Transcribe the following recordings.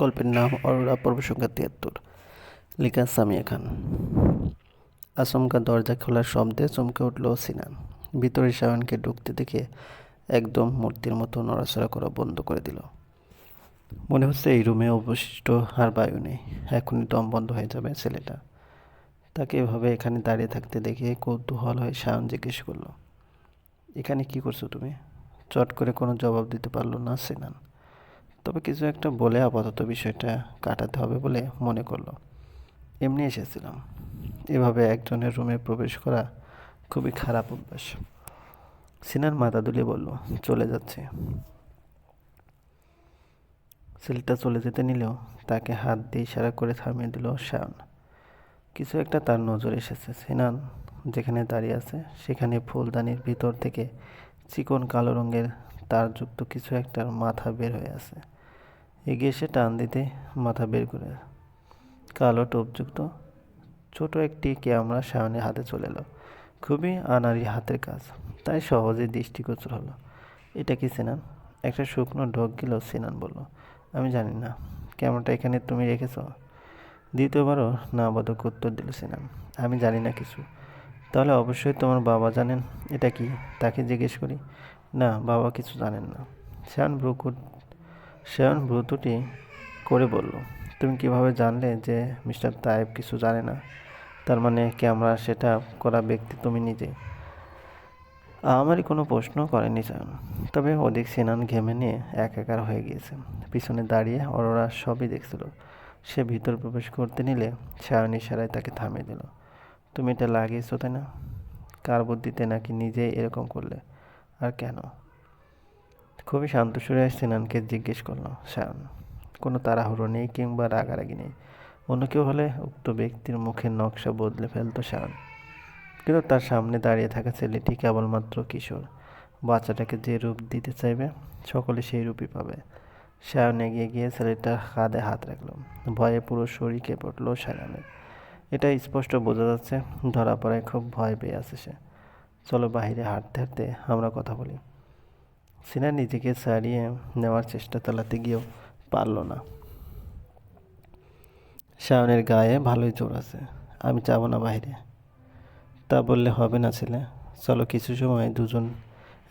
গল্পের নাম অরোরা পর্ব সংখ্যা তিয়াত্তর। লেখা সামিয়া খান। আচমকা দরজা খোলার শব্দে চমকে উঠল সিনান। ভিতরে শাওনকে ঢুকতে দেখে একদম মূর্তির মতো নড়াচড়া করা বন্ধ করে দিল। মনে হচ্ছে এই রুমে অবশিষ্ট আর বায়ু নেই। এখনই দম বন্ধ হয়ে যাবে ছেলেটা। তাকে এভাবে এখানে দাঁড়িয়ে থাকতে দেখে কৌতূহল হয়ে শায়ন জিজ্ঞেস করল, এখানে কি করছ তুমি? চট করে কোনো জবাব দিতে পারল না সিনান। তবে কিছু একটা বলে আপাতত বিষয়টা কাটাতে হবে বলে মনে করল। এমনি এসেছিলাম। এভাবে একজনের রুমে প্রবেশ করা খুবই খারাপ অভ্যাস। সিনার মাথা দুলিয়ে বলল, চলে যাচ্ছে। ছেলেটা চলে যেতে নিলেও তাকে হাত দিয়ে ইশারা করে থামিয়ে দিল শায়ন কিছু একটা তার নজর এসেছে। সিনান যেখানে দাঁড়িয়ে আছে, সেখানে ফুলদানির ভিতর থেকে চিকন কালো রঙের তারযুক্ত কিছু একটার মাথা বের হয়ে আছে। এগিয়ে এসে টান দিতে মাথা বের করে কালো টোপযুক্ত ছোট একটি ক্যামেরা সায়নের হাতে চলে এলো। খুবই আনারি হাতের কাজ, তাই সহজেই দৃষ্টিগোচর হলো। এটা কি সিনান? একটা শুকনো ঢোক গেল সিনান বলল। আমি জানি না। ক্যামেরাটা এখানে তুমি রেখেছ? দ্বিতীয়বারও না বাদক উত্তর দিল সিনান, আমি জানি না কিছু। তাহলে অবশ্যই তোমার বাবা জানেন এটা কি? তাকে জিজ্ঞেস করি? না, বাবা কিছু জানেন না। শ্যান ব্রুকুট শ্যান ব্রুতুটি করে বলল, তুমি কীভাবে জানলে যে মিস্টার তায়েব কিছু জানে না? তার মানে কি আমরা সেটা করা ব্যক্তি তুমি নিজে? আমারই কোনো প্রশ্ন করেনি চান তবে অধিক সিনান ঘেমে নিয়ে একাকার হয়ে গিয়েছে। পিছনে দাঁড়িয়ে অরোরা সবই দেখছিল। সে ভিতর প্রবেশ করতে নিলে সায়ন ইশারায় তাকে থামিয়ে দিল। তুমি এটা লাগিয়েছো, তাই না? কার বুদ্ধিতে নাকি নিজেই এরকম করলে? আর কেন? খুবই শান্ত সুরে সিনানকে জিজ্ঞেস করল সায়ন কোনো তাড়াহুড়ো নেই কিংবা রাগারাগি নেই? অন্য কেউ হলে? উক্ত ব্যক্তির মুখের নকশা বদলে ফেলতো শায়ন কিন্তু তার সামনে দাঁড়িয়ে থাকা ছেলেটি কেবলমাত্র কিশোর। বাচ্চাটাকে যে রূপ দিতে চাইবে, সকলে সেই রূপই পাবে। শায়ন এগিয়ে গিয়ে ছেলেটার কাঁধে হাত রাখল। ভয়ে পুরো শরীর কেঁপে উঠল শায়নের। এটা স্পষ্ট বোঝা যাচ্ছে, ধরা পড়ায় খুব ভয় পেয়ে আছে সে। চলো বাহিরে হাঁটতে হাঁটতে আমরা কথা বলি। সিনা নিজেকে ছাড়িয়ে নেওয়ার চেষ্টা চালাতে গিয়েও পারল না। শায়নের গায়ে ভালোই জোর আছে, আমি যাব না বাইরে তা বললে হবে না ছেলে, চলো কিছু সময় দুজন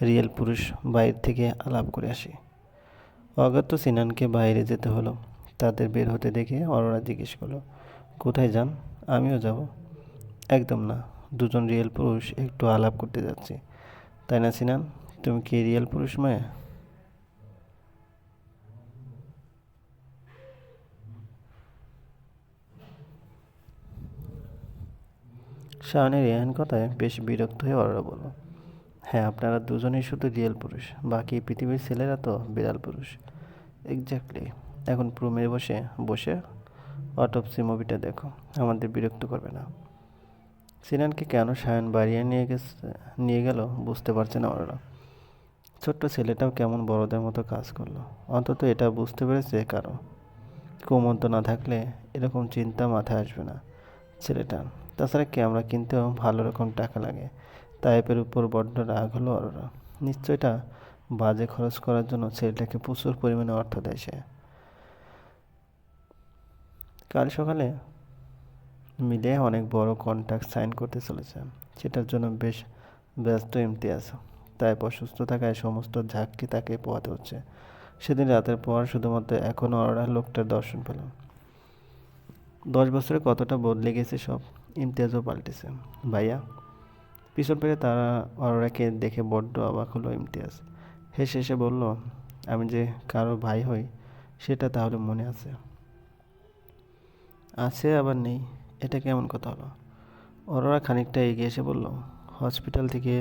রিয়েল পুরুষ বাইরে থেকে আলাপ করে আসি। অগত্য সিনানকে বাইরে যেতে হলো, তাদের বের হতে দেখে অরোরা জিজ্ঞেস করল, কোথায় যান? আমিও যাব। একদম না, দুজন রিয়েল পুরুষ একটু আলাপ করতে যাচ্ছি। তাই না সিনান? তুমি কি রিয়েল পুরুষ মায়া? শাহানের এহেন কথায় বেশ বিরক্ত হয়ে অরোরা বলল হ্যাঁ আপনারা দুজনেই শুধু রিয়েল পুরুষ, বাকি পৃথিবীর ছেলেরা তো বিড়াল পুরুষ। এক্স্যাক্টলি এখন প্রুমে বসে বসে অটোপসি মুভিটা দেখো, আমাদের বিরক্ত করবে না। সিনানকে কেন সায়ন বাড়িয়ে নিয়ে গেছে, নিয়ে গেল বুঝতে পারছে না ওরা ছোট্ট ছেলেটাও কেমন বড়দের মতো কাজ করল? অন্তত এটা বুঝতে পেরেছে কারও। কুমন্ত না থাকলে এরকম চিন্তা মাথায় আসবে না। ছেলেটা, তাছাড়া ক্যামেরা কিনতেও ভালো রকম টাকা লাগে। তাইপের উপর বড্ড রাগ হলো অরোরা। নিশ্চয়টা বাজে খরচ করার জন্য ছেলেটাকে প্রচুর পরিমাণে অর্থ দেয় সে। কাল সকালে মিলে অনেক বড় কন্ট্রাক্ট সাইন করতে চলেছে। সেটার জন্য বেশ ব্যস্ত ইমতিয়াজ। তাই অসুস্থ থাকায় সমস্ত ঝাঁককে তাকে পোয়াতে হচ্ছে। সেদিন রাতের পর শুধুমাত্র এখনও অরোরা লোকটার দর্শন পেল দশ বছরে কতটা বদলে গেছে সব ইমতিয়াজও পাল্টেছে। ভাইয়া, পিছন পেরে তারা অরোরাকে দেখে বড্ড অবাক হলো ইমতিয়াজ। হেসে হেসে বলল, আমি যে কারও ভাই হই, সেটা তাহলে মনে আছে? আছে, আবার নেই। এটা কেমন কথা হলো? অরোরা খানিকটা এগিয়ে এসে বলল, হসপিটাল থেকে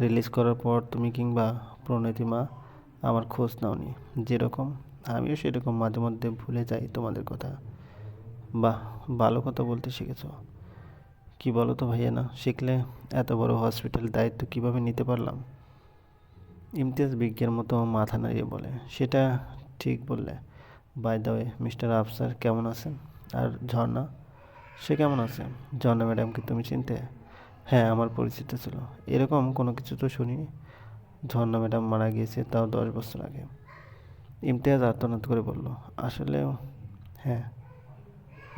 রিলিজ করার পর তুমি কিংবা প্রণতি মা আমার খোঁজ নাওনি। যেরকম আমিও সেরকম মাঝে মধ্যে ভুলে যাই তোমাদের কথা। বাহ, ভালো কথা বলতে শিখেছ। কি বলো তো ভাইয়া না, শিখলে এত বড় হসপিটাল দায়িত্ব কীভাবে নিতে পারলাম? ইমতিয়াজ বিজ্ঞের মতো মাথা নাড়িয়ে বলে, সেটা ঠিক বললে। By the way mister Afsar কেমন আছেন? আর ঝর্ণা? সে কেমন আছে? ঝর্ণা ম্যাডামকে তুমি চিনতে? হ্যাঁ আমার পরিচিত ছিল। এরকম কোনো কিছু তো শুনিনি ঝর্ণা ম্যাডাম মারা গিয়েছে তাও দশ বছর আগে। ইমতিয়াজ আর্তনাদ করে বলল, আসলে হ্যাঁ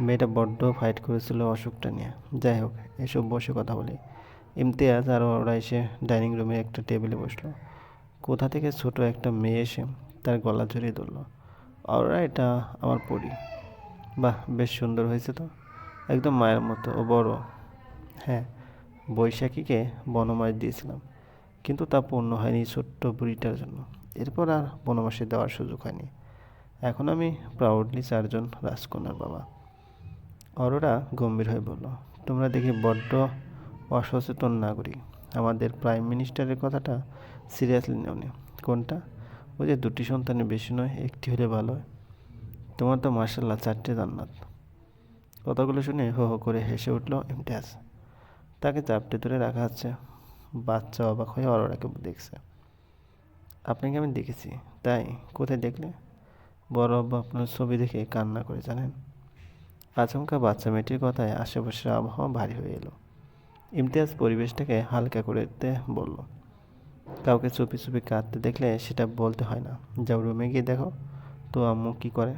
মেয়েটা বড্ড ফাইট করেছিল অসুখটা নিয়ে। যাই হোক, এসব বসে কথা বলি। ইমতিয়াজ আর ওরা এসে ডাইনিং রুমে একটা টেবিলে বসল। কোথা থেকে ছোট একটা মেয়ে এসে তার গলা জড়িয়ে ধরলো। ওরা এটা আমার পরি। বাহ, বেশ সুন্দর হয়েছে তো। একদম মায়ের মতো ও বড়। হ্যাঁ বৈশাখীকে বনমাস দিয়েছিলাম। কিন্তু তা পূর্ণ হয়নি ছোট্ট বুড়িটার জন্য। এরপর আর বনমাসে দেওয়ার সুযোগ হয়নি। এখন আমি প্রাউডলি চারজন রাজকন্যার বাবা। অরোরা গম্ভীর হয়ে বলল, তোমরা দেখি বড্ড অসচেতন নাগরিক। আমাদের প্রাইম মিনিস্টারের কথাটা সিরিয়াসলি নেওনি কোনটা? ওই যে দুটি সন্তানের বেশি নয়, একটি হলে ভালো তোমার তো মার্শাল্লাহ চারটে জান্নাত। কথাগুলো শুনে হো হো করে হেসে উঠল ইমতিয়াজ। তাকে চাপটে ধরে রাখা হচ্ছে। বাচ্চা অবাক হয়ে অরোরাকে দেখছে। আপনাকে আমি দেখেছি, তাই কোথায় দেখলে? বড় আব্বা আপনার ছবি দেখে কান্না করে জানেন। আচমকা বাচ্চা মেয়েটির কথায় আশেপাশের আবহাওয়া ভারী হয়ে এলো। ইমতিয়াজ পরিবেশটাকে হালকা করতে বলল, কাউকে চুপি চুপি কাঁদতে দেখলে সেটা বলতে হয় না। যাও রুমে গিয়ে দেখো তো আম্মু কি করে।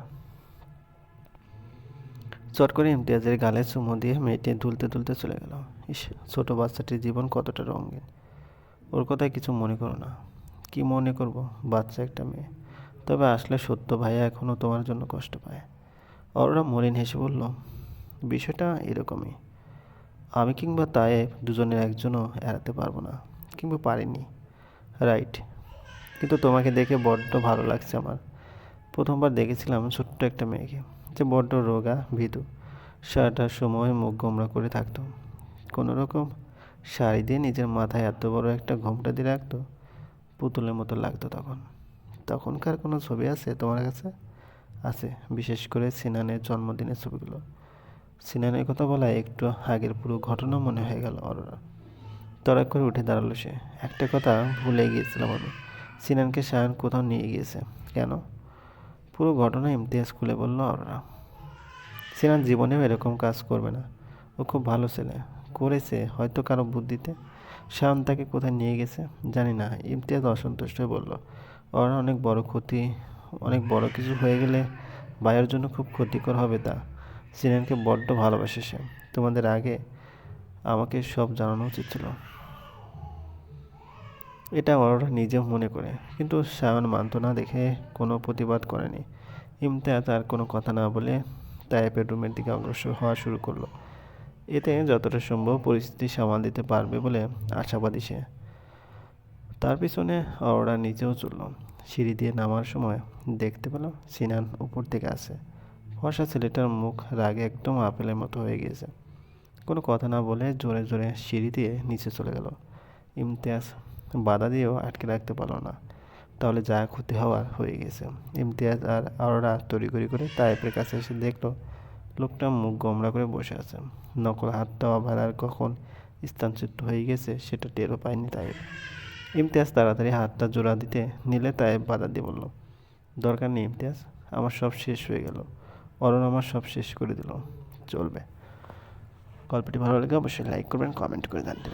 চট করে ইমতিয়াজের গালে চুমো দিয়ে মেয়েটি দুলতে দুলতে চলে গেল। ইস, ছোট বাচ্চাটির জীবন কতটা রঙিন। ওর কথায় কিছু মনে করো না। কি মনে করব? বাচ্চা একটা মেয়ে। তবে আসলে সত্য ভাইয়া এখনও তোমার জন্য কষ্ট পায়। অরোরা মলিন হেসে বলল, বিষয়টা এরকমই। আমি কিংবা তায়েব দুজনের একজনও এড়াতে পারব না, কিংবা পারিনি। রাইট। কিন্তু তোমাকে দেখে বড্ড ভালো লাগছে আমার। প্রথমবার দেখেছিলাম ছোট্ট একটা মেয়েকে। যে বড্ড রোগা, ভীতু। সারাটার সময় মুখ গোমরা করে থাকতো। কোনো রকম শাড়ি দিয়ে নিজের মাথায় এত বড় একটা ঘোমটা দিয়ে রাখতো, পুতুলের মতো লাগতো তখন। তখনকার কোনো ছবি আছে তোমার কাছে? আছে, বিশেষ করে সিনানের জন্মদিনের ছবিগুলো। সিনানের কথা বলা একটু আগের পুরো ঘটনা মনে হয়ে গেল অরোরা। তড়াক করে উঠে দাঁড়াল সে। একটা কথা ভুলে গিয়েছিলাম আমি। সিনানকে শায়ন কোথাও নিয়ে গিয়েছে। কেন? পুরো ঘটনা ইমতিয়াজ খুলে বলল অরোরা। সিনান জীবনেও এরকম কাজ করবে না। ও খুব ভালো ছেলে। করেছে হয়তো কারও বুদ্ধিতে? শায়ন তাকে কোথায় নিয়ে গেছে? জানি না। ইমতিয়াজ অসন্তুষ্ট হয়ে বলল, ওর অনেক বড় ক্ষতি, অনেক বড় কিছু হয়ে গেলে ভাইয়ের জন্য খুব ক্ষতিকর হবে তা। সিনানকে বড্ড ভালোবাসে সে। তোমাদের আগে আমাকে সব জানানো উচিত ছিল। এটা ওরা নিজেও মনে করে, কিন্তু সায়ন মানত না দেখে কোনো প্রতিবাদ করেনি। ইমতিয়াজ আর কোনো কথা না বলে তাইপের রুমের দিকে অগ্রসর হওয়া শুরু করল। এতে যতটা সম্ভব পরিস্থিতি সামাল দিতে পারবে বলে আশাবাদী সে। তার পিছনে অরোরা নিজেও চলল। সিঁড়ি দিয়ে নামার সময় দেখতে পেল সিনান উপর থেকে আসে। ফর্সা ছেলেটার মুখ রাগে একদম আপেলের মতো হয়ে গিয়েছে। কোনো কথা না বলে জোরে জোরে সিঁড়ি দিয়ে নিচে চলে গেল। ইমতিয়াজ বাধা দিয়েও আটকে রাখতে পারল না। তাহলে যা ক্ষতি হওয়ার হয়ে গেছে। ইমতিয়াজ আর আরোরা তড়িঘড়ি করে তাইপের কাছে এসে দেখল লোকটা মুখ গোমরা করে বসে আছে। নকল হাতটা আবার আর কখন স্থানচ্যুত হয়ে গেছে সেটা টেরও পায়নি তাই ইমতিয়াজ তাড়াতাড়ি হাতটা জোড়া দিতে নিলে তাই বাধা দিয়ে বলল, দরকার নেই ইমতিয়াজ, আমার সব শেষ হয়ে গেল। অরণ আমার সব শেষ করে দিল। চলবে। গল্পটি ভালো লাগে অবশ্যই লাইক করবেন, কমেন্ট করে জানতে